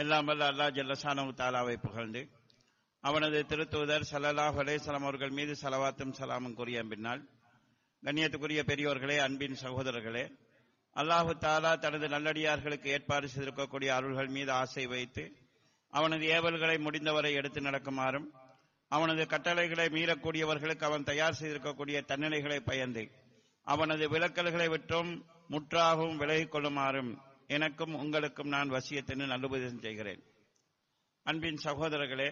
எல்லாம் வல்ல அல்லாஹ் ஜல்லசானு தாலாவை புகழ்ந்து அவனது திருத்தூதர் சல்லல்லாஹ் அலேசலம் அவர்கள் மீது சலவாத்தும் சலாமும் கூறிய பின்னால் கண்ணியத்துக்குரிய பெரியோர்களே அன்பின் சகோதரர்களே அல்லாஹு தாலா தனது நல்லடியார்களுக்கு ஏற்பாடு செய்திருக்கக்கூடிய அருள்கள் மீது ஆசை வைத்து அவனது ஏவல்களை முடிந்தவரை எடுத்து நடக்குமாறும் அவனது கட்டளைகளை மீறக்கூடியவர்களுக்கு அவன் தயார் செய்திருக்கக்கூடிய தண்டனைகளை பயந்து அவனது விலக்கல்களை விட்டும் முற்றாகவும் விலகிக் கொள்ளுமாறும் எனக்கும் உங்களுக்கும் நான் வசியத்தின்னு நல்லுபதேசம் செய்கிறேன். அன்பின் சகோதரர்களே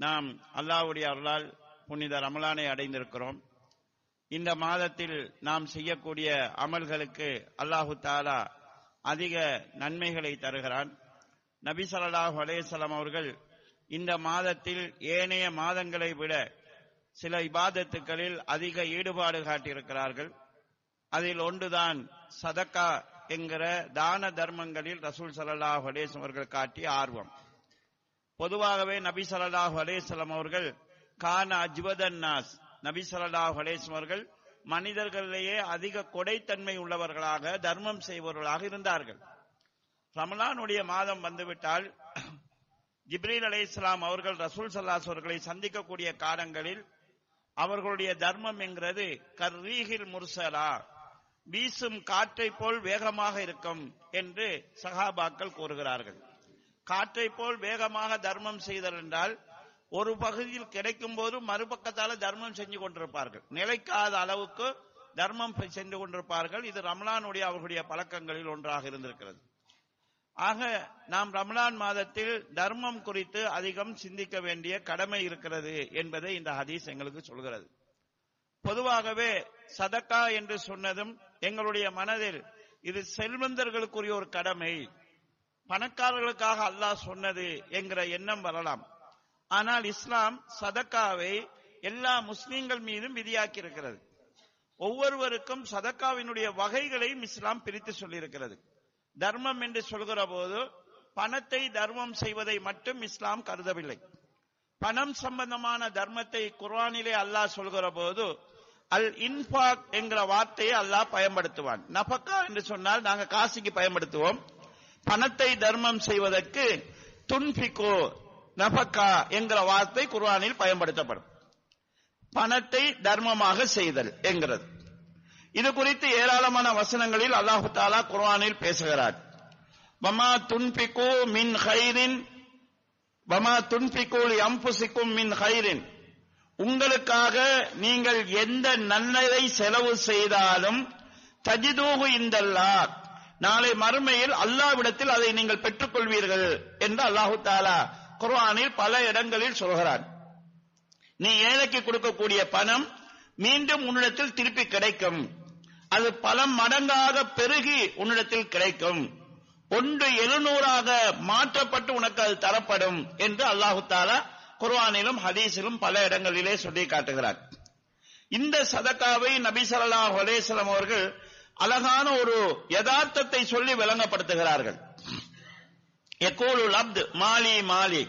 நாம் அல்லாவுடைய அருளால் புனித ரமலானை அடைந்திருக்கிறோம். இந்த மாதத்தில் நாம் செய்யக்கூடிய அமல்களுக்கு அல்லாஹு தாலா அதிக நன்மைகளை தருகிறான். நபி ஸல்லல்லாஹு அலைஹி அவர்கள் இந்த மாதத்தில் ஏனைய மாதங்களை விட சில இபாதத்துக்களில் அதிக ஈடுபாடு காட்டியிருக்கிறார்கள். அதில் ஒன்றுதான் சதக்கா என்கிற தான தர்மங்களில் ரசூல் சல்லாஹ் அலைஹி அவர்கள் காட்டிய ஆர்வம். பொதுவாகவே நபி சல்லாஹ் அலைஹி அவர்கள் கான அஜ்வதன் நாஸ். நபி சல்லாஹ் அலைஹி அவர்கள் மனிதர்களிலேயே அதிக கொடைத்தன்மை உள்ளவர்களாக தர்மம் செய்பவர்களாக இருந்தார்கள். ரமலானுடைய மாதம் வந்துவிட்டால் ஜிப்ரீல் அலே இஸ்லாம் அவர்கள் ரசூல் சல்லாஸ் அவர்களை சந்திக்கக்கூடிய காலங்களில் அவர்களுடைய தர்மம் என்கிறது கர்ரீகில் முர்சலா வீசும் காற்றை போல் வேகமாக இருக்கும் என்று சகாபாக்கள் கூறுகிறார்கள். காற்றை போல் வேகமாக தர்மம் செய்தல் என்றால் ஒரு பகுதியில் கிடைக்கும் போது மறுபக்கத்தால தர்மம் செஞ்சு கொண்டிருப்பார்கள். நிலைக்காத அளவுக்கு தர்மம் சென்று கொண்டிருப்பார்கள். இது ரமலானுடைய அவர்களுடைய பழக்கங்களில் ஒன்றாக இருந்திருக்கிறது. ஆக நாம் ரமலான் மாதத்தில் தர்மம் குறித்து அதிகம் சிந்திக்க வேண்டிய கடமை இருக்கிறது என்பதை இந்த ஹதீஸ் எங்களுக்கு சொல்கிறது. பொதுவாகவே சதக்கா என்று சொன்னதும் எங்களுடைய மனதில் இது செல்வந்தர்களுக்குரிய ஒரு கடமை. பணக்காரர்களுக்காக அல்லாஹ் சொன்னது என்கிற எண்ணம் வரலாம். ஆனால் இஸ்லாம் சதக்காவை எல்லா முஸ்லீம்கள் மீதும் விதியாக்கி இருக்கிறது ஒவ்வொருவருக்கும் சதக்காவினுடைய வகைகளையும் இஸ்லாம் பிரித்து சொல்லியிருக்கிறது. தர்மம் என்று சொல்கிற போது பணத்தை தர்மம் செய்வதை மட்டும் இஸ்லாம் கருதவில்லை. பணம் சம்பந்தமான தர்மத்தை குர்வானிலே அல்லாஹ் சொல்கிற போது அல் இன்பாக் என்கிற வார்த்தையை அல்லாஹ் பயன்படுத்துவான். நபக்கா என்று சொன்னால் நாங்க காசிக்கு பயன்படுத்துவோம். பணத்தை தர்மம் செய்வதற்கு துன்பிகோ நபக்கா என்கிற வார்த்தை குர்ஆனில் பயன்படுத்தப்படும். பணத்தை தர்மமாக செய்தல் என்கிறது. இது குறித்து ஏராளமான வசனங்களில் அல்லாஹு தாலா குர்ஆனில் பேசுகிறார். வமா துன்பிகோ மின் ஹைரின் வமா துன்பிகுல் அம்புசிக்கும் மின் ஹைரின். உங்களுக்காக நீங்கள் எந்த நல்லதை செலவு செய்தாலும் தஜிதூகு இந்தல்லா நாளை மறுமையில் அல்லாவிடத்தில் அதை நீங்கள் பெற்றுக்கொள்வீர்கள் என்று அல்லாஹு தாலா குர்ஆனில் பல இடங்களில் சொல்கிறான். நீ ஏழைக்கு கொடுக்கக்கூடிய பணம் மீண்டும் உன்னிடத்தில் திருப்பி கிடைக்கும். அது பல மடங்காக பெருகி உன்னிடத்தில் கிடைக்கும். ஒன்று எழுநூறாக மாற்றப்பட்டு உனக்கு அது தரப்படும் என்று அல்லாஹு தாலா குர்வானிலும் ஹதீஸிலும் பல இடங்களிலே சொல்லி காட்டுகிறார். இந்த சதக்காவை நபி ஹலேசலம் அவர்கள் அழகான ஒரு யதார்த்தத்தை சொல்லி விளங்கப்படுத்துகிறார்கள். எக்கோலுல் அப்து மாலி மாலி.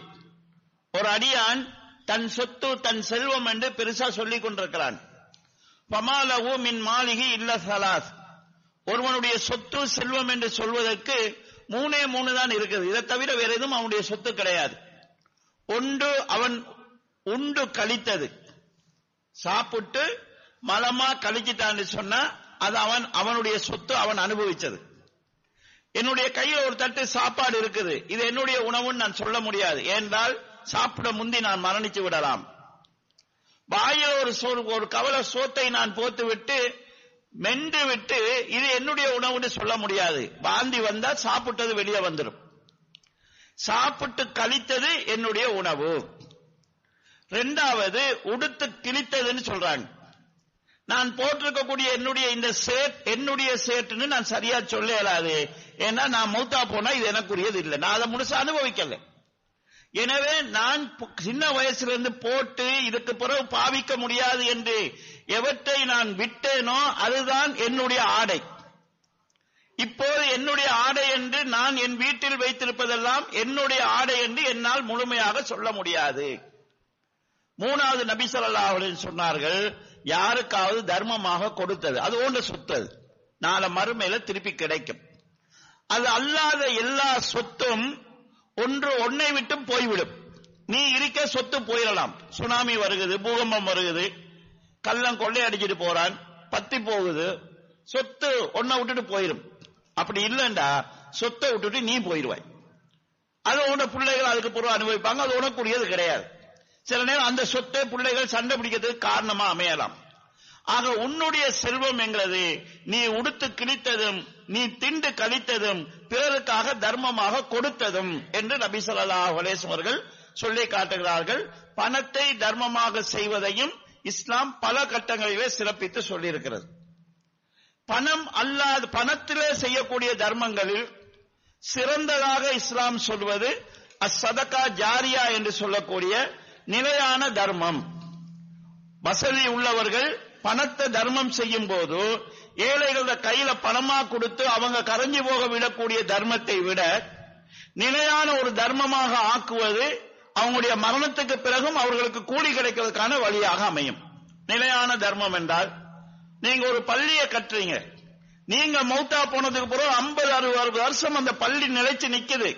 ஒரு அடியான் தன் சொத்து தன் செல்வம் என்று பெருசா சொல்லிக் கொண்டிருக்கிறான். பமாலவு மின் மாளிகை இல்ல சலாஸ். ஒருவனுடைய சொத்து செல்வம் என்று சொல்வதற்கு மூணே மூணு தான் இருக்குது. இதை தவிர வேற எதுவும் அவனுடைய சொத்து கிடையாது. உண்டு அவன் உண்டு கழித்தது. சாப்பிட்டு மலமா கழிச்சிட்டான்னு சொன்னா அது அவன் அவனுடைய சொத்து அவன் அனுபவிச்சது. என்னுடைய கையில் ஒரு தட்டு சாப்பாடு இருக்குது. இது என்னுடைய உணவுன்னு நான் சொல்ல முடியாது. ஏனென்றால் சாப்பிட முந்தி நான் மரணிச்சு விடலாம். வாயில் ஒரு சோறு ஒரு கவலை சோத்தை நான் போத்து விட்டு மென்று விட்டு இது என்னுடைய உணவுன்னு சொல்ல முடியாது. வாந்தி வந்தா சாப்பிட்டது வெளியே வந்துடும் சாப்பிட்டு கழித்தது என்னுடைய உணவு. ரெண்டாவது உடுத்து கிழித்ததுன்னு சொல்றாங்க. நான் போட்டிருக்கக்கூடிய என்னுடைய இந்த சேட் என்னுடைய சேட்டுன்னு நான் சரியா சொல்ல இயலாது. ஏன்னா நான் மௌத்தா போனா இது எனக்குரியது இல்லை. நான் அதை முழுசா அனுபவிக்கல. எனவே நான் சின்ன வயசுல இருந்து போட்டு இதுக்கு பிறகு பாவிக்க முடியாது என்று எவற்றை நான் விட்டேனோ அதுதான் என்னுடைய ஆடை. இப்போது என்னுடைய ஆடை என்று நான் என் வீட்டில் வைத்திருப்பதெல்லாம் என்னுடைய ஆடை என்று என்னால் முழுமையாக சொல்ல முடியாது. மூணாவது நபி ஸல்லல்லாஹு சொன்னார்கள் யாருக்காவது தர்மமாக கொடுத்தது அது ஒன்று சொத்தது. நாளை மறுமையில திருப்பி கிடைக்கும். அது அல்லாத எல்லா சொத்தும் ஒன்று ஒன்னை விட்டும் போய்விடும். நீ இருக்க சொத்து போயிடலாம் சுனாமி வருகுது பூகம்பம் வருகுது கள்ளம் கொள்ளை அடிச்சிட்டு போறான் பத்தி போகுது சொத்து ஒன்ன விட்டுட்டு போயிடும் அப்படி இல்லைண்டா சொத்தை விட்டுட்டு நீ போயிடுவாய் அது உன பிள்ளைகள் அதுக்கு பிறகு அனுபவிப்பாங்க அது உனக்குரியது கிடையாது. சில நேரம் அந்த சொத்தை பிள்ளைகள் சண்டை பிடிக்கிறதுக்கு காரணமா அமையலாம். ஆக உன்னுடைய செல்வம் என்கிறது நீ உடுத்து கிழித்ததும் நீ திண்டு கழித்ததும் பிறருக்காக தர்மமாக கொடுத்ததும் என்று நபி சொல்லா அவர்கள் சொல்லி காட்டுகிறார்கள். பணத்தை தர்மமாக செய்வதையும் இஸ்லாம் பல கட்டங்களிலே சிறப்பித்து சொல்லியிருக்கிறது. பணம் அல்லாத பணத்திலே செய்யக்கூடிய தர்மங்களில் சிறந்ததாக இஸ்லாம் சொல்வது அசதகா ஜாரியா என்று சொல்லக்கூடிய நிலையான தர்மம். வசதி உள்ளவர்கள் பணத்தை தர்மம் செய்யும் போது ஏழைகளோட கையில பணமா கொடுத்து அவங்க கரைஞ்சு போக விடக்கூடிய தர்மத்தை விட நிலையான ஒரு தர்மமாக ஆக்குவது அவங்களுடைய மரணத்துக்கு பிறகும் அவர்களுக்கு கூலி கிடைக்கிறதுக்கான வழியாக அமையும். நிலையான தர்மம் என்றால் நீங்க ஒரு பள்ளியை கட்டுறீங்க. நீங்க மௌத்தா போனதுக்கு பிறகு ஐம்பது அறுபது வருஷம் அந்த பள்ளி நிலைச்சு நிக்குது.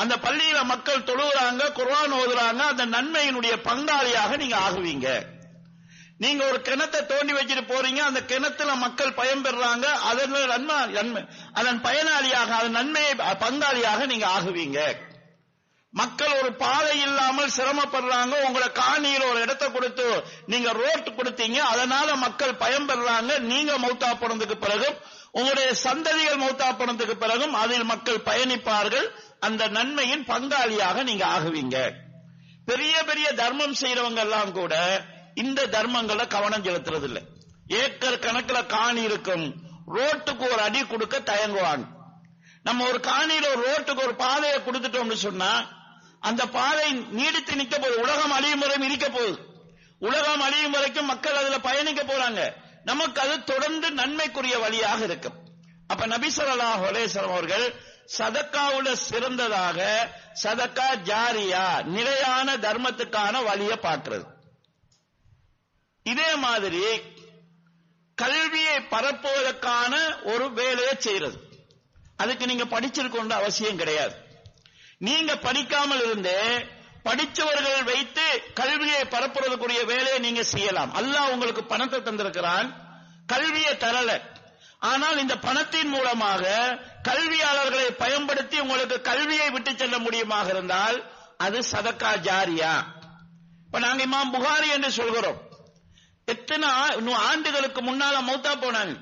அந்த பள்ளியில மக்கள் தொழுகிறாங்க குர்ஆன் ஓதுறாங்க அந்த நன்மையினுடைய பங்காளியாக நீங்க ஆகுவீங்க. நீங்க ஒரு கிணத்தை தோண்டி வச்சுட்டு போறீங்க அந்த கிணத்துல மக்கள் பயன்பெறாங்க அதன் நன்மை நன்மை அதன் பயனாளியாக அதன் நன்மையை பங்காளியாக நீங்க ஆகுவீங்க. மக்கள் ஒரு பாதை இல்லாமல் சிரமப்படுறாங்க உங்களை காணியில் ஒரு இடத்தை கொடுத்து நீங்க ரோட் கொடுத்தீங்க அதனால மக்கள் பயன்பெறாங்க நீங்க மௌத்தா போனதுக்கு பிறகும் உங்களுடைய சந்ததிகள் மௌத்தா போனதுக்கு பிறகும் அதில் மக்கள் பயணிப்பார்கள். அந்த நன்மையின் பங்காளியாக நீங்க ஆகுவீங்க. பெரிய பெரிய தர்மம் செய்யறவங்க எல்லாம் கூட இந்த தர்மங்களை கவனம் செலுத்துறது இல்லை ஏக்கர் கணக்குல காணி இருக்கும். ரோட்டுக்கு ஒரு அடி கொடுக்க தயங்குவாங்க. நம்ம ஒரு காணியில ஒரு ரோட்டுக்கு ஒரு பாதையை கொடுத்துட்டோம்னு சொன்னா அந்த பாதை நீடித்து நிக்க போகுது உலகம் அழியும் வரை இருக்க போகுது உலகம் அழியும் வரைக்கும் மக்கள் அதுல பயணிக்க போறாங்க. நமக்கு அது தொடர்ந்து நன்மைக்குரிய வழியாக இருக்கும். அப்ப நபிசல்லா ஸல்லல்லாஹு அவர்கள் சதக்காவுல சிறந்ததாக சதக்கா ஜாரியா நிலையான தர்மத்துக்கான வழியை பார்க்கிறது. இதே மாதிரி கல்வியை பரப்புவதற்கான ஒரு வேலையை செய்யறது அதுக்கு நீங்க படிச்சிருக்கோன்ற அவசியம் கிடையாது. நீங்க படிக்காமல் இருந்தே படிச்சவர்கள் வைத்து கல்வியை பரப்புறதுக்குரிய வேலையை நீங்க செய்யலாம். அல்லாஹ் உங்களுக்கு பணத்தை தந்திருக்கிறான். கல்வியை தரல. ஆனால் இந்த பணத்தின் மூலமாக கல்வியாளர்களை பயன்படுத்தி உங்களுக்கு கல்வியை விட்டு செல்ல முடியுமாக இருந்தால் அது சதக்கா ஜாரியா. இப்ப நாங்க இமாம் புகாரி என்று சொல்கிறோம். எத்தனை இன்னும் ஆண்டுகளுக்கு முன்னால மௌத்தா போனாங்க.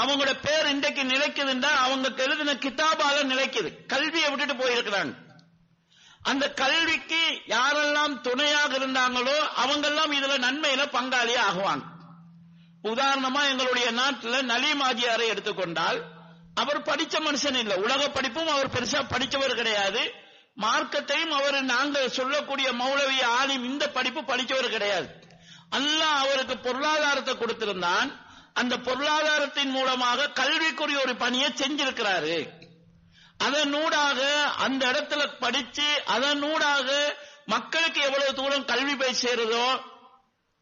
அவங்களோட பேர் இன்றைக்கு நிலைக்குதுன்னா அவங்க எழுதின கிதாபால நிலைக்குது. கல்வியை விட்டுட்டு போயிருக்கிறாங்க. அந்த கல்விக்கு யாரெல்லாம் துணையாக இருந்தாங்களோ அவங்கெல்லாம் இதுல நன்மையில பங்காளியா ஆகுவாங்க. உதாரணமா எங்களுடைய நாட்டுல நலீம் ஆஜியாரை எடுத்துக்கொண்டால் அவர் படிச்ச மனுஷன் இல்லை. உலக படிப்பும் அவர் பெருசா படிச்சவர் கிடையாது. மார்க்கத்தையும் அவர் நாங்கள் சொல்லக்கூடிய மௌலவி ஆலிம் இந்த படிப்பு படிச்சவர் கிடையாது. அல்லாஹ் அவருக்கு பொருளாதாரத்தை கொடுத்திருந்தான். அந்த பொருளாதாரத்தின் மூலமாக கல்விக்குரிய ஒரு பணியை செஞ்சிருக்கிறாரு. அதனூடாக அந்த இடத்துல படிச்சு அதனூடாக மக்களுக்கு எவ்வளவு தூரம் கல்வி போய் சேருதோ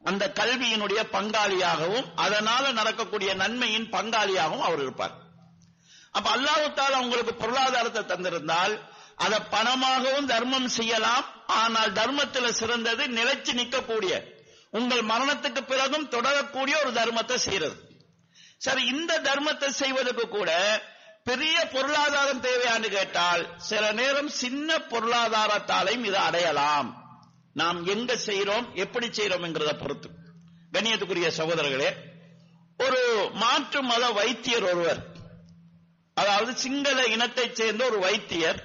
அந்த கல்வியினுடைய பங்காளியாகவும் அதனால நடக்கக்கூடிய நன்மையின் பங்காளியாகவும் அவர் இருப்பார். அப்ப அல்லாவுத்தால் அவங்களுக்கு பொருளாதாரத்தை தந்திருந்தால் அதை பணமாகவும் தர்மம் செய்யலாம் ஆனால் தர்மத்தில் சிறந்தது நிலைச்சு நிற்கக்கூடிய உங்கள் மரணத்துக்கு பிறகும் தொடரக்கூடிய ஒரு தர்மத்தை செய்யறது. சரி இந்த தர்மத்தை செய்வதற்கு கூட பெரிய பொருளாதாரம் தேவையான்னு கேட்டால் சில நேரம் சின்ன பொருளாதாரத்தாலையும் இதை அடையலாம். நாம் எங்க செய்றோம் எப்படி செய்யறோம் பொறுத்து. கண்ணியத்துக்குரிய சகோதரர்களே ஒரு மாற்று மத வைத்தியர் ஒருவர் அதாவது சிங்கள இனத்தைச் சேர்ந்த ஒரு வைத்தியர்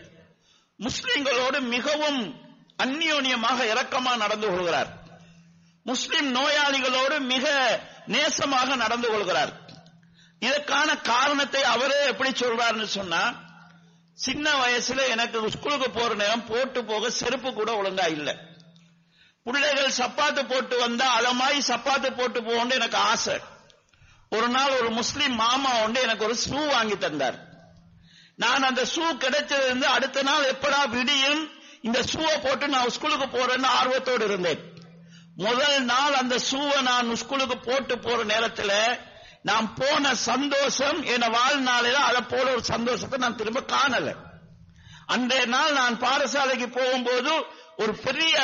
முஸ்லிம்களோடு மிகவும் அந்நியோன்யமாக இரக்கமாக நடந்து கொள்கிறார். முஸ்லிம் நோயாளிகளோடு மிக நேசமாக நடந்து கொள்கிறார். இதற்கான காரணத்தை அவரே எப்படி சொல்றாருன்னு சொன்னா சின்ன வயசுல எனக்கு ஸ்கூலுக்கு போற நேரம் போட்டு போக செருப்பு கூட ஒழுங்கா இல்லை. பிள்ளைகள் சப்பாத்து போட்டு வந்தா அலமாய் சப்பாத்து போட்டு போகணும்னு எனக்கு ஆசை. ஒரு நாள் ஒரு முஸ்லீம் மாமா உண்டு எனக்கு ஒரு ஷூ வாங்கி தந்தார். நான் அந்த ஷூ கிடைச்சது இருந்து அடுத்த நாள் எப்படா விடியும் இந்த ஷூவை போட்டு நான் ஸ்கூலுக்கு போறேன்னு ஆர்வத்தோடு இருந்தேன். முதல் நாள் அந்த ஷூவை நான் ஸ்கூலுக்கு போட்டு போற நேரத்தில் நான் போன சந்தோஷம் என் வாழ்நாளில அதை போல ஒரு சந்தோஷத்தை நான் திரும்ப காணல. அன்றைய நாள் நான் பாடசாலைக்கு போகும்போது ஒரு பெரிய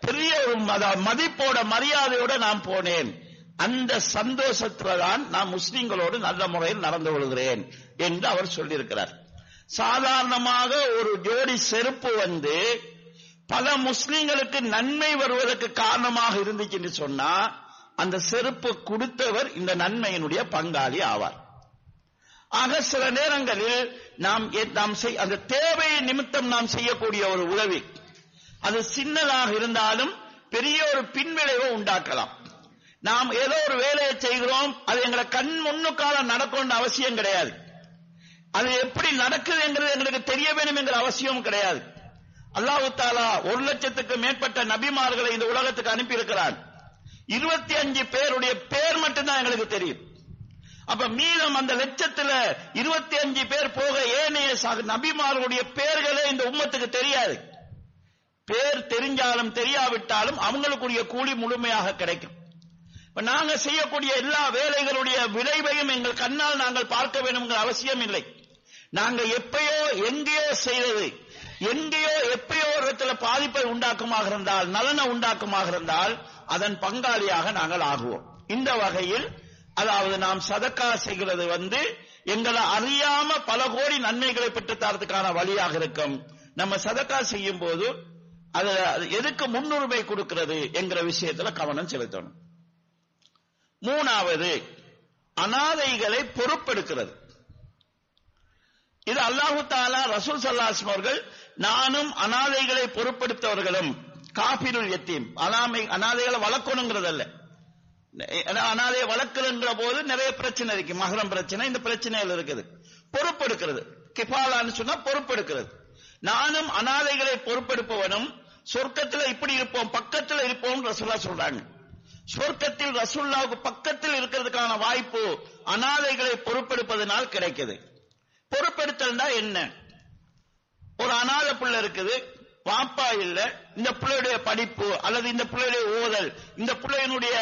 பெரிய ஒரு மத- மதிப்போட மரியாதையோட நான் போனேன். அந்த சந்தோஷத்துல தான் நான் முஸ்லிம்களோடு நல்ல முறையில் நடந்து கொள்கிறேன் என்று அவர் சொல்லியிருக்கிறார். சாதாரணமாக ஒரு ஜோடி செருப்பு வந்து பல முஸ்லிம்களுக்கு நன்மை வருவதற்கு காரணமாக இருந்துச்சு என்று சொன்னா அந்த செருப்பு கொடுத்தவர் இந்த நன்மையினுடைய பங்காளி ஆவார். ஆக சில நேரங்களில் நாம் நாம் செய்- அந்த தேவையை நிமித்தம் நாம் செய்யக்கூடிய ஒரு உதவி. அது சின்னதாக இருந்தாலும் பெரிய ஒரு பின்விளைவை உண்டாக்கலாம். நாம் ஏதோ ஒரு வேலையை செய்கிறோம் அது எங்களை கண் முன்னுக்கால நடக்கணும்னு அவசியம் கிடையாது. அது எப்படி நடக்குதுங்கிறது எங்களுக்கு தெரிய வேண்டும் என்கிற அவசியமும் கிடையாது. அல்லாஹு தாலா ஒரு லட்சத்துக்கு மேற்பட்ட நபிமார்களை இந்த உலகத்துக்கு அனுப்பி இருக்கிறான் இருபத்தி அஞ்சு பேருடைய பேர் மட்டும்தான் எங்களுக்கு தெரியும். அப்ப மீதம் அந்த லட்சத்துல இருபத்தி அஞ்சு பேர் போக ஏனைய நபிமார்களுடைய பேர்களே இந்த உம்மத்துக்கு தெரியாது. பேர் தெரிஞ்சாலும் தெரியாவிட்டாலும் அவங்களுக்குரிய கூலி முழுமையாக கிடைக்கும். இப்ப நாங்க செய்யக்கூடிய எல்லா வேலைகளுடைய விளைவையும் எங்கள் கண்ணால் நாங்கள் பார்க்க வேண்டும்ங்கிற அவசியம் இல்லை. நாங்க எப்பயோ எங்கேயோ செய்தது எங்கேயோ எப்பயோ ஒரு இடத்துல பாதிப்பை உண்டாக்குமாக இருந்தால் நலனை உண்டாக்குமாக இருந்தால் அதன் பங்காளியாக நாங்கள் ஆகுவோம். இந்த வகையில் அதாவது நாம் சதக்கா செய்கிறது வந்து எங்களை அறியாம பல கோடி நன்மைகளை பெற்று தரதுக்கான வழியாக இருக்கும். நம்ம சதக்கா செய்யும் போது அது எதுக்கு முன்னுரிமை கொடுக்கிறது என்கிற விஷயத்துல கவனம் செலுத்தணும். மூணாவது அனாதைகளை பொறுப்பெடுக்கிறது. இது அல்லாஹு தாலா ரசூல் சல்லாஸ்மர்கள் நானும் அனாதைகளை பொறுப்படுத்தவர்களும் காபிருள் எத்தீம் அனாமை அனாதைகளை வளர்க்கணுங்கிறது அல்ல அனாதையை வளர்க்கணுங்கிற போது நிறைய பிரச்சனை இருக்கு. மகரம் பிரச்சனை இந்த பிரச்சனைகள் இருக்குது. பொறுப்பெடுக்கிறது கிஃபாலான்னு சொன்னா பொறுப்பெடுக்கிறது நானும் அனாதைகளை பொறுப்பெடுப்பவனும் சொர்க்கத்துல இப்படி இருப்போம் பக்கத்துல இருப்போம் ரசுல்லா சொல்றாங்க. சொர்க்கத்தில் ரசுல்லாவுக்கு பக்கத்தில் இருக்கிறதுக்கான வாய்ப்பு அனாதைகளை பொறுப்பெடுப்பதனால் கிடைக்குது. பொறுப்பெடுத்தல்னா என்ன? ஒரு அனாத பிள்ளை இருக்குது பாப்பா இல்ல இந்த பிள்ளையுடைய படிப்பு அல்லது இந்த பிள்ளையுடைய ஓதல் இந்த பிள்ளையினுடைய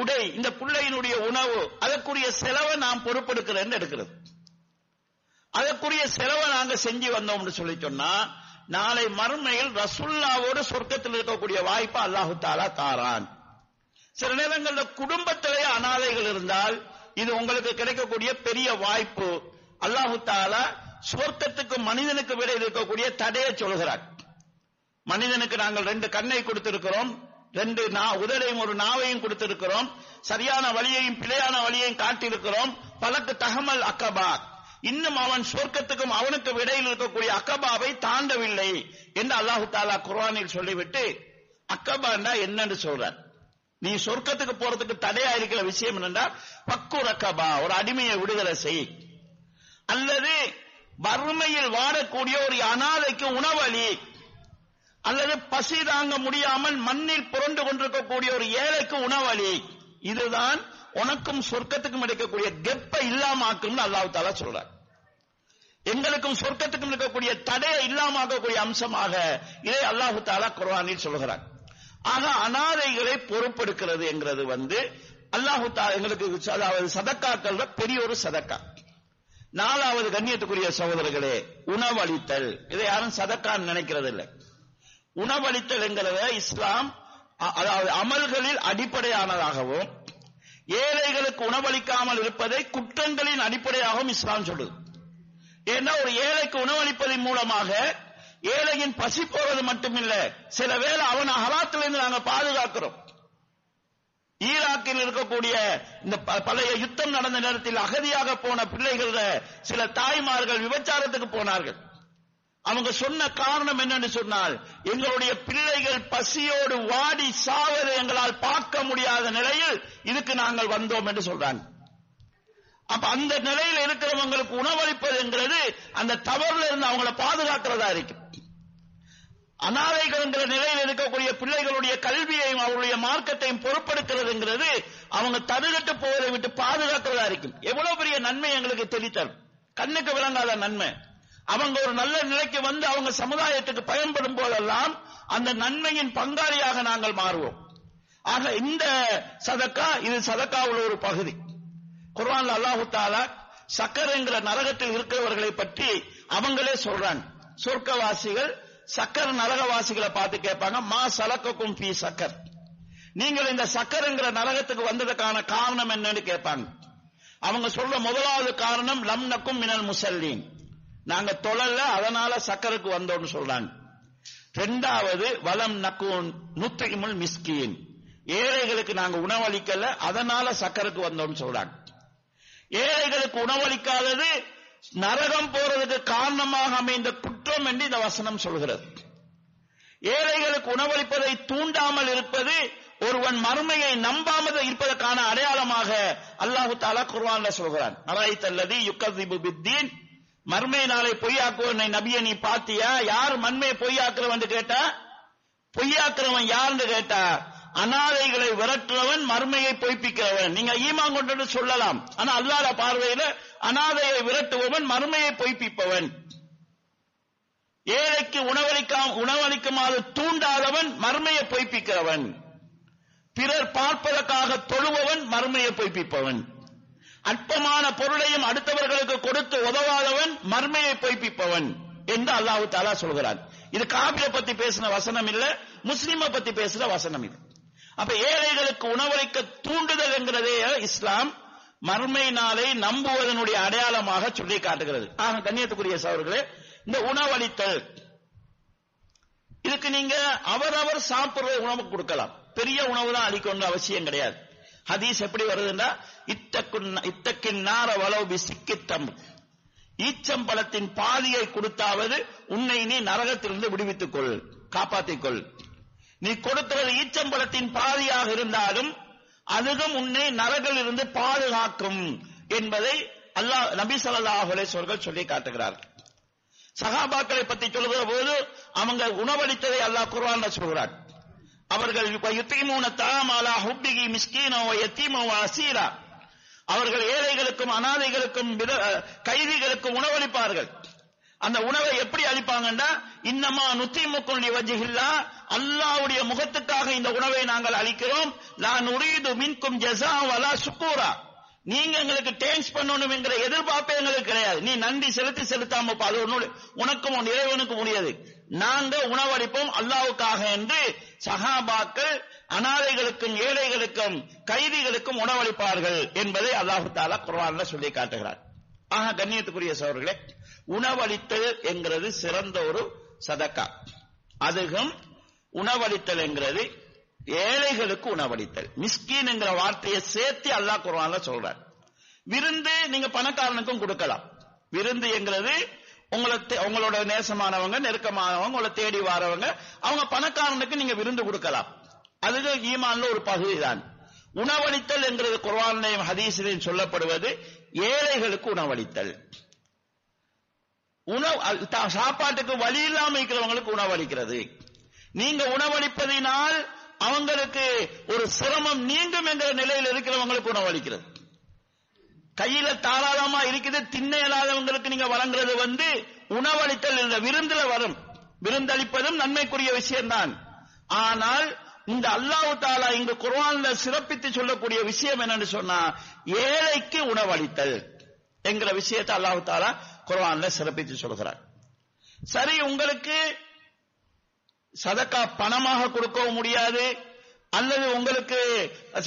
உடை இந்த பிள்ளையினுடைய உணவு அதற்குரிய செலவை நாம் பொறுப்பெடுக்கிறேன்னு எடுக்கிறது. அதற்குரிய செலவை நாங்க செஞ்சு வந்தோம்னு சொல்லி சொன்னா நாளை மறுமையில் ரசுல்லாவோடு சொர்க்கத்தில் இருக்கக்கூடிய வாய்ப்பை அல்லாஹு தாலா தாரான். சில நேரங்கள்ல குடும்பத்திலேயே அனாதைகள் இருந்தால் இது உங்களுக்கு கிடைக்கக்கூடிய பெரிய வாய்ப்பு. அல்லாஹு தாலா சொர்க்கத்துக்கு மனிதனுக்கு விட இருக்கக்கூடிய தடையை சொல்கிறார். மனிதனுக்கு நாங்கள் ரெண்டு கண்ணை கொடுத்திருக்கிறோம். ரெண்டு நா உதடையும் ஒரு நாவையும் கொடுத்திருக்கிறோம். சரியான வழியையும் பிழையான வழியையும் காட்டியிருக்கிறோம். பலக்கு தகமல் அக்கபா இன்னும் அவன் சொர்க்கத்துக்கும் அவனுக்கு இடையில் இருக்கக்கூடிய அக்கபாவை தாண்டவில்லை என்று அல்லாஹு தாலா குர்ஆனில் சொல்லிவிட்டு அக்கபாண்டா என்னன்னு சொல்றார். நீ சொர்க்கத்துக்கு போறதுக்கு தடையா இருக்கிற விஷயம் என்னன்னா பக்கு ரக்கபா ஒரு அடிமையை விடுதலை செய். அல்லது வறுமையில் வாடக்கூடிய ஒரு அனாதைக்கு உணவளி அல்லது பசி தாங்க முடியாமல் மண்ணில் புரண்டு கொண்டிருக்கக்கூடிய ஒரு ஏழைக்கு உணவளி இதுதான் உனக்கும் சொர்க்கத்துக்கும் இருக்கக்கூடிய கெப்பை இல்லாமாக்கும்னு அல்லாஹ் தாலா சொல்றார். எங்களுக்கும் சொர்க்கத்துக்கும் இருக்கக்கூடிய தடையை இல்லாமக்கக்கூடிய அம்சமாக இதை அல்லாஹு தாலா குர்ஆனில் சொல்கிறார். ஆக அனாதைகளை பொறுப்பெடுக்கிறது என்கிறது வந்து அல்லாஹு தாலா எங்களுக்கு அதாவது சதக்காக்கள் பெரிய ஒரு சதக்கா. நாலாவது கண்ணியத்துக்குரிய சகோதரர்களே உணவளித்தல். இதை யாரும் சதக்கான்னு நினைக்கிறது இல்லை உணவளித்தல் என்கிறத இஸ்லாம் அதாவது அமல்களில் அடிப்படையானதாகவும் ஏழைகளுக்கு உணவளிக்காமல் இருப்பதை குற்றங்களின் அடிப்படையாகவும் இஸ்லாம் சொல்லுது. ஏன்னா ஒரு ஏழைக்கு உணவளிப்பதன் மூலமாக ஏழையின் பசி போவது மட்டுமில்ல சில வேளை அவன் அகலாத்திலிருந்து நாங்க பாதுகாக்கிறோம். ஈராக்கில் இருக்கக்கூடிய இந்த ப- பழைய யுத்தம் நடந்த நேரத்தில் அகதியாக போன பிள்ளைகள சில தாய்மார்கள் விபச்சாரத்துக்கு போனார்கள். அவங்க சொன்ன காரணம் என்னன்னு சொன்னால் எங்களுடைய பிள்ளைகள் பசியோடு வாடி சாவதை எங்களால் பார்க்க முடியாத நிலையில் இதுக்கு நாங்கள் வந்தோம் என்று சொல்றாங்க. அப்ப அந்த நிலையில் இருக்கிறவங்களுக்கு உணவளிப்பது என்கிறது அந்த தவறுல இருந்து அவங்கள பாதுகாக்கிறதா இருக்கு. அனாதைகள்ங்கிற நிலையில் இருக்கக்கூடிய பிள்ளைகளுடைய கல்வியையும் அவருடைய மார்க்கத்தையும் பொறுப்பெடுக்கிறதுங்கிறது அவங்க தடுகட்டு போவதை விட்டு பாதுகாக்கிறதா இருக்கும் எவ்வளவு பெரிய நன்மை எங்களுக்கு தெரித்தரும் கண்ணுக்கு விளங்காத நன்மை. அவங்க ஒரு நல்ல நிலைக்கு வந்து அவங்க சமுதாயத்துக்கு பயன்படும் போதெல்லாம் அந்த நன்மையின் பங்காளியாக நாங்கள் மாறுவோம். ஆக இந்த சதக்கா இது சதக்காவுள்ள ஒரு பகுதி. குர்வான் அல்லாஹு தாலா சக்கர் என்கிற நரகத்தில் இருக்கிறவர்களை பற்றி அவங்களே சொல்றாங்க. சொர்க்கவாசிகள் சக்கர் நரகவாசிகளை பார்த்து கேட்பாங்க மா சலக்கக்கும் பி சக்கர். நீங்கள் இந்த சக்கருங்கிற நரகத்துக்கு வந்ததுக்கான காரணம் என்னன்னு கேட்பாங்க. அவங்க சொல்ற முதலாவது காரணம் லம்னக்கும் மினல் முசல்லீன். நாங்க தொழல அதனால சக்கருக்கு வந்தோம்னு சொல்றாங்க. ரெண்டாவது வலம் நக்கூன் நுத்திமுல் மிஸ்கியின் ஏழைகளுக்கு நாங்க உணவளிக்கல அதனால சக்கருக்கு வந்தோம்னு சொல்றாங்க. ஏழைகளுக்கு உணவளிக்காதது நரகம் போறதுக்கு காரணமாக அமைந்த குற்றம் என்று இந்த வசனம் சொல்கிறது. ஏழைகளுக்கு உணவளிப்பதை தூண்டாமல் இருப்பது ஒருவன் மறுமையை நம்பாமல் இருப்பதற்கான அடையாளமாக அல்லாஹு தாலா குர்வான்ல சொல்கிறான். அராய்த்தல்லதி யுக்கதிபு பித்தீன் மர்மையை நாளை பொய்யாக்குவனை நபியை நீ பாத்தியா? யார் மண்மையை பொய்யாக்குறவன் கேட்டா? பொய்யாக்குறவன் யாருன்னு கேட்டா? அனாதைகளை விரட்டுறவன் மர்மையை பொய்ப்பிக்கிறவன். நீங்க ஈமான் கொண்டு சொல்லலாம். ஆனா அல்லாத பார்வையில அனாதையை விரட்டுபவன் மர்மையை பொய்ப்பிப்பவன். ஏழைக்கு உணவளிக்காம உணவளிக்குமாறு தூண்டாதவன் மர்மையை பொய்ப்பிக்கிறவன். பிறர் பார்ப்பதற்காக தொழுபவன் மர்மையை பொய்ப்பிப்பவன். அற்பமான பொருளையும் அடுத்தவர்களுக்கு கொடுத்து உதவாதவன் மர்மையை பொய்ப்பிப்பவன் என்று அல்லாஹு தாலா சொல்கிறான். இது காபிரை பத்தி பேசின வசனம் இல்ல முஸ்லிமை பத்தி பேசுற வசனம் இது. அப்ப ஏழைகளுக்கு உணவளிக்க தூண்டுதல் என்கிறதே இஸ்லாம் மர்மை நாளை நம்புவதனுடைய அடையாளமாக சொல்லி காட்டுகிறது. ஆக கண்ணியத்துக்குரிய சவர்களே இந்த உணவளித்தல் இதுக்கு நீங்க அவரவர் சாப்பிடுற உணவு கொடுக்கலாம். பெரிய உணவு தான் அளிக்கணும் அவசியம் கிடையாது. ஹதீஸ் எப்படி வருதுன்னா இத்தக்குன் இத்தக்கின் நார வளவு பிசிக்கித்தம் ஈச்சம்பழத்தின் பாதியை கொடுத்தாவது உன்னை நீ நரகத்திலிருந்து விடுவித்துக் கொள் காப்பாத்திக் கொள் நீ கொடுக்கிறது ஈச்சம்பழத்தின் பாதியாக இருந்தாலும் அதுவும் உன்னை நரகில் இருந்து பாதுகாக்கும் என்பதை அல்லாஹ் நபி ஸல்லல்லாஹு அலைஹி சொல்லி காட்டுகிறார். சகாபாக்களை பத்தி சொல்லுகிற போது அவங்க உணவளித்ததை அல்லாஹ் குர்வான் சொல்கிறார் அவர்கள் தாமாலா அசீரா அவர்கள் ஏழைகளுக்கும் அனாதைகளுக்கும் கைதிகளுக்கும் உணவளிப்பார்கள். அந்த உணவை எப்படி அளிப்பாங்கன்னா இன்னமா நுத்திமுக்குள்ளி வஜிகில்லா அல்லாவுடைய முகத்துக்காக இந்த உணவை நாங்கள் அளிக்கிறோம். நான் உரீது மின்கும் ஜஸா வலா சுக்கூரா நீங்க எங்களுக்கு டேங்க்ஸ் பண்ணணும் என்கிற எதிர்பார்ப்பே எங்களுக்கு கிடையாது. நீ நன்றி செலுத்தி செலுத்தாம அது உன்னோட உனக்கும் உன் இறைவனுக்கு முடியாது நாங்க உணவளிப்போம் அல்லாவுக்காக என்று சஹாபாக்கள் அனாதைகளுக்கும் ஏழைகளுக்கும் கைதிகளுக்கும் உணவளிப்பார்கள் என்பதை அல்லாஹு தாலா குர்ஆன்ல சொல்லி காட்டுகிறார். ஆக கண்ணியத்துக்குரிய சோர்களே உணவளித்தல் என்கிறது சிறந்த ஒரு சதக்கா. அதுவும் உணவளித்தல் என்கிறது ஏழைகளுக்கு உணவளித்தல். மிஸ்கின் என்கிற வார்த்தையை சேர்த்து அல்லாஹ் குர்ஆன்ல சொல்றார். விருந்து நீங்க பணக்காரனுக்கும் கொடுக்கலாம். விருந்து என்கிறது உங்களை தே- உங்களோட நேசமானவங்க நெருக்கமானவங்க உங்களை தேடி வரவங்க அவங்க பணக்காரனுக்கு நீங்க விருந்து கொடுக்கலாம். அதுதான் ஈமான்ல ஒரு பகுதி தான் உணவளித்தல் என்கிறது குர்வானையும் ஹதீஸிலையும் சொல்லப்படுவது ஏழைகளுக்கு உணவளித்தல். உணவு அ- சாப்பாட்டுக்கு வழி இல்லாம இருக்கிறவங்களுக்கு உணவளிக்கிறது. நீங்க உணவளிப்பதினால் அவங்களுக்கு ஒரு சிரமம் நீங்கும் என்கிற நிலையில் இருக்கிறவங்களுக்கு உணவளிக்கிறது. கையில தாராளமா இருக்குது திண்ண இயலாதவங்களுக்கு நீங்க வழங்குறது வந்து உணவளித்தல் இந்த விருந்துல வரும். விருந்தளிப்பதும் நன்மைக்குரிய விஷயம்தான். ஆனால் இந்த அல்லாஹு தாலா இங்கு குர்ஆன்ல சிறப்பித்து சொல்லக்கூடிய விஷயம் என்னன்னு சொன்னா ஏழைக்கு உணவளித்தல் என்கிற விஷயத்தை அல்லாஹு தாலா குர்ஆன்ல சிறப்பித்து சொல்கிறார். சரி உங்களுக்கு சதக்கா பணமாக கொடுக்கவும் முடியாது அல்லது உங்களுக்கு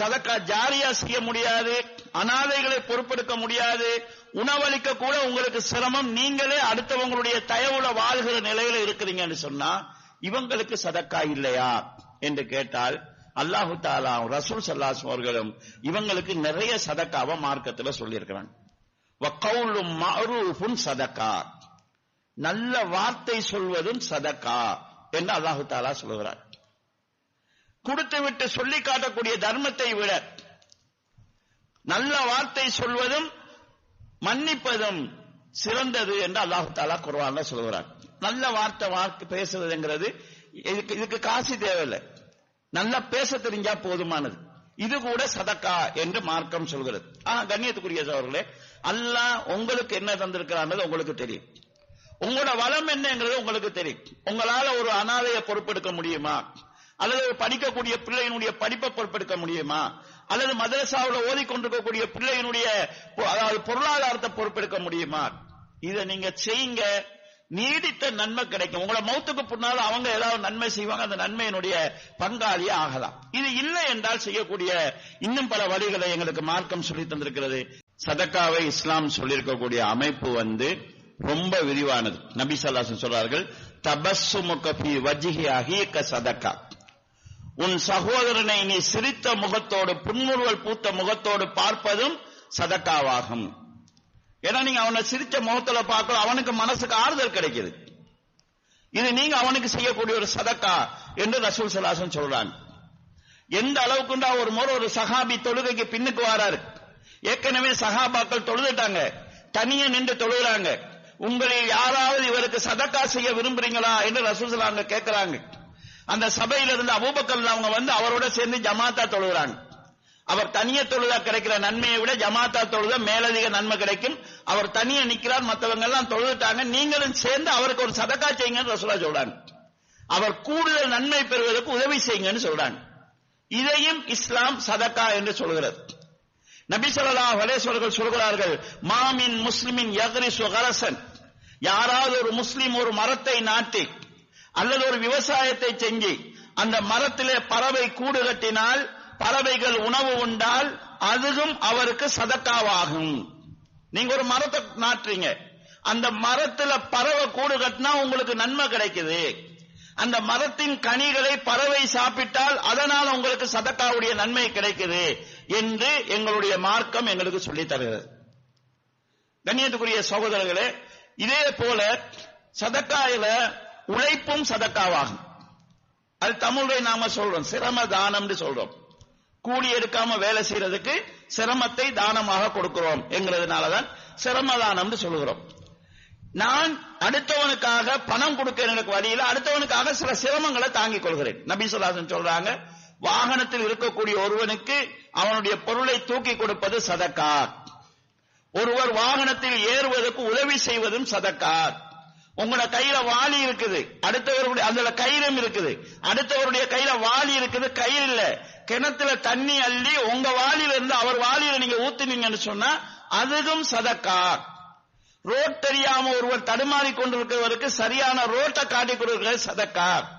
சதக்கா ஜாரியா செய்ய முடியாது அனாதைகளை பொறுப்பெடுக்க முடியாது. உணவளிக்க கூட உங்களுக்கு சிரமம். நீங்களே அடுத்தவங்களுடைய தயவுல வாழ்கிற நிலையில இருக்கிறீங்கன்னு சொன்னா இவங்களுக்கு சதக்கா இல்லையா என்று கேட்டால் அல்லாஹு தாலா ரசூல் சல்லாஸ் அவர்களும் இவங்களுக்கு நிறைய சதக்காவை மார்க்கத்துல சொல்லியிருக்கிறான் சதக்கா. நல்ல வார்த்தை சொல்வதும் சதக்கா என்று அல்லாஹு தாலா சொல்கிறார் கொடுத்து விட்டு சொல்லி காட்டக்கூடிய தர்மத்தை விட நல்ல வார்த்தை சொல்வதும் மன்னிப்பதும் சிறந்தது என்று அல்லாஹு தாலா குர்ஆன்ல சொல்கிறார் நல்ல வார்த்தை வார்த்தை பேசுறதுங்கிறது இதுக்கு இதுக்கு காசு தேவையில்லை. நல்லா பேச தெரிஞ்சா போதுமானது. இது கூட சதக்கா என்று மார்க்கம் சொல்கிறது. ஆனா கண்ணியத்துக்குரிய அவர்களே அல்லாஹ் உங்களுக்கு என்ன தந்திருக்கிறான்றது உங்களுக்கு தெரியும். உங்களோட வளம் என்னங்கிறது உங்களுக்கு தெரியும். உங்களால ஒரு அனாதையை பொறுப்பெடுக்க முடியுமா? அல்லது படிக்கக்கூடிய பிள்ளையினுடைய படிப்பை பொறுப்பெடுக்க முடியுமா? அல்லது மதரசாவில் ஓதிக்கொண்டிருக்கக்கூடிய பிள்ளையினுடைய அதாவது பொருளாதாரத்தை பொறுப்பெடுக்க முடியுமா? இதை நீங்க செய்யுங்க. நீடித்த நன்மை கிடைக்கும். உங்களை மௌத்துக்கு பின்னால அவங்க ஏதாவது நன்மை செய்வாங்க அந்த நன்மையினுடைய பங்காளியே ஆகலாம். இது இல்லை என்றால் செய்யக்கூடிய இன்னும் பல வழிகளை எங்களுக்கு மார்க்கம் சொல்லி தந்திருக்கிறது. சதக்காவை இஸ்லாம் சொல்லியிருக்கக்கூடிய அமைப்பு வந்து ரொம்ப விரிவானது. நபி ஸல்லல்லாஹு சொல்றார்கள் தபஸ்ஸுமுக ஃபீ வஜ்ஹி அஹீக சதக்கா. உன் சகோதரனை நீ சிரித்த முகத்தோடு புன்முறுவல் பூத்த முகத்தோடு பார்ப்பதும் சதக்காவாகும். ஏன்னா நீங்க அவனை சிரித்த முகத்துல பார்க்க அவனுக்கு மனசுக்கு ஆறுதல் கிடைக்குது. இது நீங்க அவனுக்கு செய்யக்கூடிய ஒரு சதக்கா என்று ரசூல் சலாசன் சொல்றாங்க. எந்த அளவுக்குண்டா ஒரு முறை ஒரு சஹாபி தொழுகைக்கு பின்னுக்கு வாராரு? ஏற்கனவே சஹாபாக்கள் தொழுதுட்டாங்க. தனியே நின்று தொழுகிறாங்க. உங்களில் யாராவது இவருக்கு சதக்கா செய்ய விரும்புறீங்களா என்று ரசூல் சலாங்க கேட்கிறாங்க அந்த சபையில இருந்து அபூபக்கர் அவங்க வந்து அவரோட சேர்ந்து ஜமாத்தா தொழுகிறாங்க. அவர் தனிய தொழுதா கிடைக்கிற நன்மையை விட ஜமாத்தா தொழுத மேலதிக நன்மை கிடைக்கும். அவர் தனியே நிக்கிறார் மத்தவங்க எல்லாம் தொழுதுட்டாங்க. நீங்களும் சேர்ந்து அவருக்கு ஒரு சதக்கா செய்யுங்கன்னு ரசூலா சொல்றாங்க. அவர் கூடுதல் நன்மை பெறுவதற்கு உதவி செய்யுங்கன்னு சொல்றாங்க. இதையும் இஸ்லாம் சதக்கா என்று சொல்கிறது. நபி ஸல்லல்லாஹு அலைஹி சொல்கிறார்கள் மாமின் முஸ்லிமின் எகரி சுகரசன் யாராவது ஒரு முஸ்லிம் ஒரு மரத்தை நாட்டி அல்லது ஒரு விவசாயத்தை செஞ்சு அந்த மரத்திலே பறவை கூடு கட்டினால் பறவைகள் உணவு உண்டால் அதுவும் அவருக்கு சதக்காவாகும். நீங்க ஒரு மரத்தை நாட்டுறீங்க. அந்த மரத்துல பறவை கூடு கட்டினா உங்களுக்கு நன்மை கிடைக்குது. அந்த மரத்தின் கனிகளை பறவை சாப்பிட்டால் அதனால் உங்களுக்கு சதக்காவுடைய நன்மை கிடைக்குது என்று எங்களுடைய மார்க்கம் எங்களுக்கு சொல்லித் தருகிறது. கண்ணியத்துக்குரிய சகோதரர்களே இதே போல சதக்காயில உழைப்பும் சதக்காவாகும். அது தமிழை நாம சொல்றோம். சிரம தானம்னு சொல்றோம். கூலி எடுக்காம வேலை செய்யறதுக்கு சிரமத்தை தானமாக கொடுக்கிறோம் என்கிறதுனாலதான் சிரம தானம்னு சொல்லுகிறோம். நான் அடுத்தவனுக்காக பணம் கொடுக்க எனக்கு வழியில அடுத்தவனுக்காக சில சிரமங்களை தாங்கிக் கொள்கிறேன். நபி சொல்றாங்க வாகனத்தில் இருக்கக்கூடிய ஒருவனுக்கு அவனுடைய பொருளை தூக்கி கொடுப்பது சதக்கார் ஒருவர் வாகனத்தில் ஏறுவதற்கு உதவி செய்வதும் சதக்கார் உங்களோட கையில வாளி இருக்குது. அடுத்தவருடைய அதுல கயிறும் இருக்குது. அடுத்தவருடைய கையில வாளி இருக்குது கயிறு இல்ல. கிணத்துல தண்ணி அள்ளி உங்க வாளியில இருந்து அவர் வாளியில நீங்க ஊத்துனீங்கன்னு சொன்னா அதுவும் சதக்கா. ரோட் தெரியாம ஒருவர் தடுமாறி கொண்டிருக்கிறவருக்கு சரியான ரோட்டை காட்டி கொடுக்கிறது சதக்கா.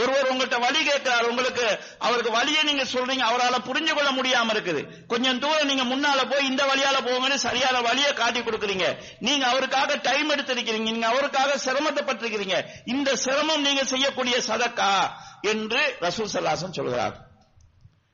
ஒருவர் உங்கள்கிட்ட வழி கேட்கிறார் உங்களுக்கு அவருக்கு வழியை நீங்க சொல்றீங்க அவரால புரிஞ்சு கொள்ள முடியாம இருக்குது. கொஞ்சம் தூரம் நீங்க முன்னால போய் இந்த வழியால போங்கன்னு சரியான வழியை காட்டி கொடுக்குறீங்க. நீங்க அவருக்காக டைம் எடுத்திருக்கிறீங்க நீங்க அவருக்காக சிரமத்தைப்பட்டிருக்கிறீங்க. இந்த சிரமம் நீங்க செய்யக்கூடிய சதக்கா என்று ரசூல் சல்லாசன் சொல்கிறார்.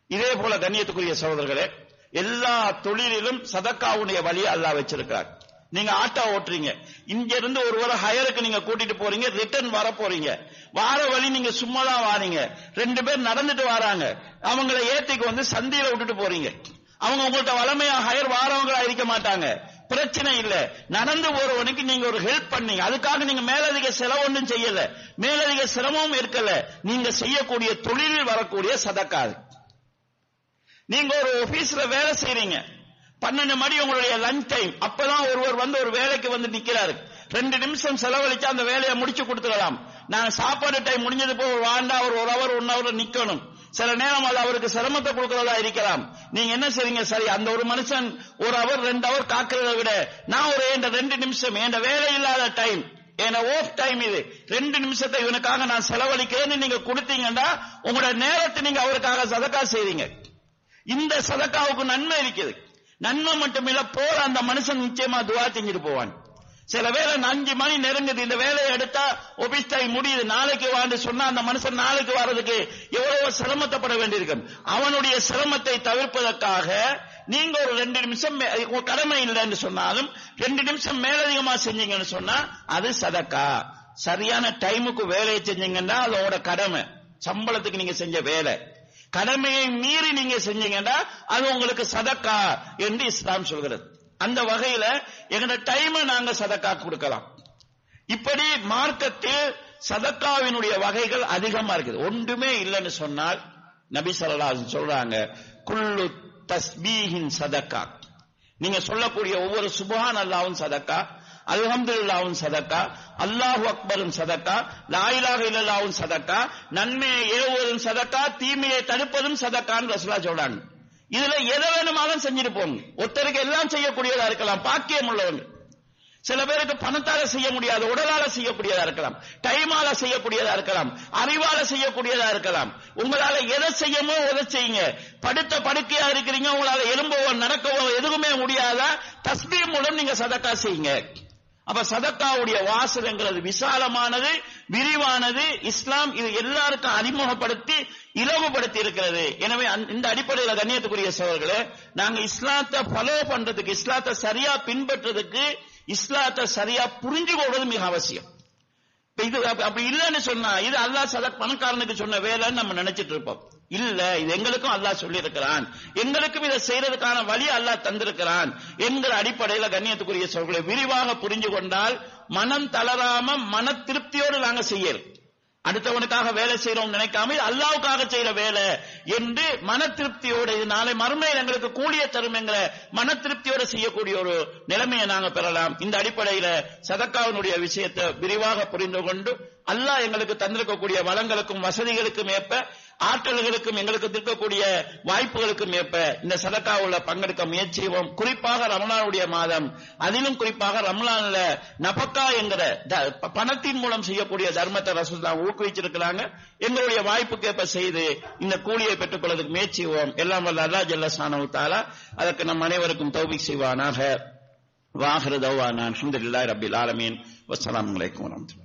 இதே போல கண்ணியத்துக்குரிய சகோதரர்களே எல்லா தொழிலிலும் சதக்காவுடைய வழியை அல்லாஹ் வச்சிருக்கார் நீங்க ஆட்டோ ஓட்டுறீங்க. இங்க இருந்து ஒருவரை ஹயருக்கு நீங்க கூட்டிட்டு போறீங்க ரிட்டர்ன் வர போறீங்க. வார வழி நீங்க சும்மா தான் வாரீங்க. ரெண்டு பேர் நடந்துட்டு வராங்க. அவங்கள ஏத்திக்கு வந்து சந்தியில விட்டுட்டு போறீங்க. அவங்க உங்கள்ட்ட வளமையா ஹயர் வாரவங்களா இருக்க மாட்டாங்க. பிரச்சனை இல்ல. நடந்து போறவனுக்கு நீங்க ஒரு ஹெல்ப் பண்ணீங்க. அதுக்காக நீங்க மேலதிக செலவு ஒன்றும் செய்யல. மேலதிக சிரமமும் இருக்கல. நீங்க செய்யக்கூடிய தொழிலில் வரக்கூடிய சதக்காது. நீங்க ஒரு ஆபீஸ்ல வேலை செய்யறீங்க பன்னெண்டு மணி உங்களுடைய லஞ்ச் டைம் அப்பதான் ஒருவர் வந்து ஒரு வேலைக்கு வந்து நிக்கிறாரு. ரெண்டு நிமிஷம் செலவழிச்சு அந்த வேலையை முடிச்சு கொடுத்துக்கலாம் நான் சாப்பாடு டைம் முடிஞ்சது போய் வாண்டா ஒரு ஒரு அவர் ஒன் அவர் நிக்கணும். சில நேரம் அது அவருக்கு சிரமத்தை கொடுக்கறதா இருக்கலாம். நீங்க என்ன செய்றீங்க? சரி அந்த ஒரு மனுஷன் ஒரு அவர் ரெண்டு அவர் காக்கிறத விட நான் ஒரு என் ரெண்டு நிமிஷம் என் வேலை இல்லாத டைம் என ஓஃப் டைம் இது. ரெண்டு நிமிஷத்தை இவனுக்காக நான் செலவழிக்கிறேன்னு நீங்க கொடுத்தீங்கன்னா உங்களோட நேரத்தை நீங்க அவருக்காக சதக்கா செய்றீங்க. இந்த சதக்காவுக்கு நன்மை இருக்குது. நன்மை மட்டுமில்ல போற அந்த மனுஷன் நிச்சயமா துவா செஞ்சுட்டு போவான். சில வேளை அஞ்சு மணி நெருங்குது இந்த வேலையை எடுத்தா ஒபிஸ் டைம் முடியுது நாளைக்கு வாண்டு சொன்னா அந்த மனுஷன் நாளைக்கு வர்றதுக்கு எவ்வளவு சிரமத்தைப்பட வேண்டியிருக்கும். அவனுடைய சிரமத்தை தவிர்ப்பதற்காக நீங்க ஒரு ரெண்டு நிமிஷம் மே- கடமை இல்லைன்னு சொன்னாலும் ரெண்டு நிமிஷம் மேலதிகமா செஞ்சீங்கன்னு சொன்னா அது சதக்கா. சரியான டைமுக்கு வேலையை செஞ்சீங்கன்னா அதோட கடமை. சம்பளத்துக்கு நீங்க செஞ்ச வேலை. கடமையை மீறி நீங்க செஞ்சீங்கன்னா அது உங்களுக்கு சதக்கா என்று இஸ்லாம் சொல்கிறது. அந்த வகையில எங்களோட டைமை நாங்க சதக்கா கொடுக்கலாம். இப்படி மார்க்கத்தில் சதக்காவினுடைய வகைகள் அதிகமா இருக்குது. ஒன்றுமே இல்லைன்னு சொன்னால் நபி ஸல்லல்லாஹு சொல்றாங்க குல்லு தஸ்பீஹின் சதக்கா. நீங்க சொல்லக்கூடிய ஒவ்வொரு சுபஹான் அல்லாவும் சதக்கா. அல்ஹம்துல்லாவும் சதக்கா அல்லாஹு அக்பரும் சதக்கா லாயிலாக இல்லல்லாவும் சதக்கா நன்மையை ஏவுவதும் சதக்கா தீமையை தடுப்பதும் சதக்கான்னு ரசுலா சொல்றாங்க. இதுல எதை வேணுமாலும் செஞ்சுட்டு போங்க. ஒருத்தருக்கு எல்லாம் செய்யக்கூடியதா இருக்கலாம். பாக்கியம் உள்ளவங்க. சில பேருக்கு பணத்தால செய்ய முடியாது உடலால செய்யக்கூடியதா இருக்கலாம். டைமால செய்யக்கூடியதா இருக்கலாம். அறிவால செய்யக்கூடியதா இருக்கலாம். உங்களால எதை செய்யமோ எதை செய்யுங்க. படுத்த படுக்கையா இருக்கிறீங்க உங்களால எலும்பவோ நடக்கவோ எதுவுமே முடியாதா தஸ்பீ மூலம் நீங்க சதக்கா செய்யுங்க. அப்ப சதக்காவுடைய வாசகங்கிறது விசாலமானது விரிவானது இஸ்லாம் இது எல்லாருக்கும் அறிமுகப்படுத்தி இலவுபடுத்தி இருக்கிறது. எனவே அந்த- இந்த அடிப்படையில் கண்ணியத்துக்குரிய சோழர்களே நாங்க இஸ்லாத்தை ஃபாலோ பண்றதுக்கு இஸ்லாத்தை சரியா பின்பற்றுறதுக்கு இஸ்லாத்தை சரியா புரிஞ்சு கொள்வது மிக அவசியம். இது அப்படி இல்லைன்னு சொன்னா இது அல்லாஹ் சதக் பணக்காரனுக்கு சொன்ன வேலைன்னு நம்ம நினைச்சிட்டு இருப்போம். இல்ல இது எங்களுக்கும் அல்லாஹ் சொல்லி இருக்கிறான் எங்களுக்கும் இதை செய்யறதுக்கான வழி அல்லாஹ் தந்திருக்கிறான் என்கிற அடிப்படையில கண்ணியத்துக்குரிய சொல்களை விரிவாக புரிஞ்சு கொண்டால் மனம் தளராம மன திருப்தியோடு நாங்க செய்யறோம். அடுத்தவனுக்காக வேலை செய்யறோம் நினைக்காம இது அல்லாவுக்காக செய்யற வேலை என்று மன திருப்தியோட இது நாளை மறுமையில் எங்களுக்கு கூலிய தரும் என்கிற மன திருப்தியோட செய்யக்கூடிய ஒரு நிலைமையை நாங்க பெறலாம். இந்த அடிப்படையில சதக்காவினுடைய விஷயத்தை விரிவாக புரிந்து கொண்டு அல்லாஹ் எங்களுக்கு தந்திருக்கக்கூடிய வளங்களுக்கும் வசதிகளுக்கும் ஏற்ப ஆற்றல்களுக்கும் எங்களுக்கு இருக்கக்கூடிய வாய்ப்புகளுக்கும் ஏற்ப இந்த சதக்காவுல பங்கெடுக்க முயற்சி செய்வோம். குறிப்பாக ரமணானுடைய மாதம். அதிலும் குறிப்பாக ரமலான்ல நபக்கா என்கிற பணத்தின் மூலம் செய்யக்கூடிய தர்மத்தை ரசூல்லா ஊக்குவிச்சிருக்கிறாங்க. எங்களுடைய வாய்ப்புக்கு ஏற்ப செய்து இந்த கூலியை பெற்றுக் கொள்வதற்கு முயற்சிவோம் எல்லாம் வல்ல அல்லா ஜல்லசானவு தாலா அதற்கு நம் அனைவருக்கும் தௌபிக் செய்வானாக. வாஹிர தௌவானா. அல்ஹம்துலில்லாஹி ரபில் ஆலமீன். வசலாம் வலைக்கம் வரமத்துல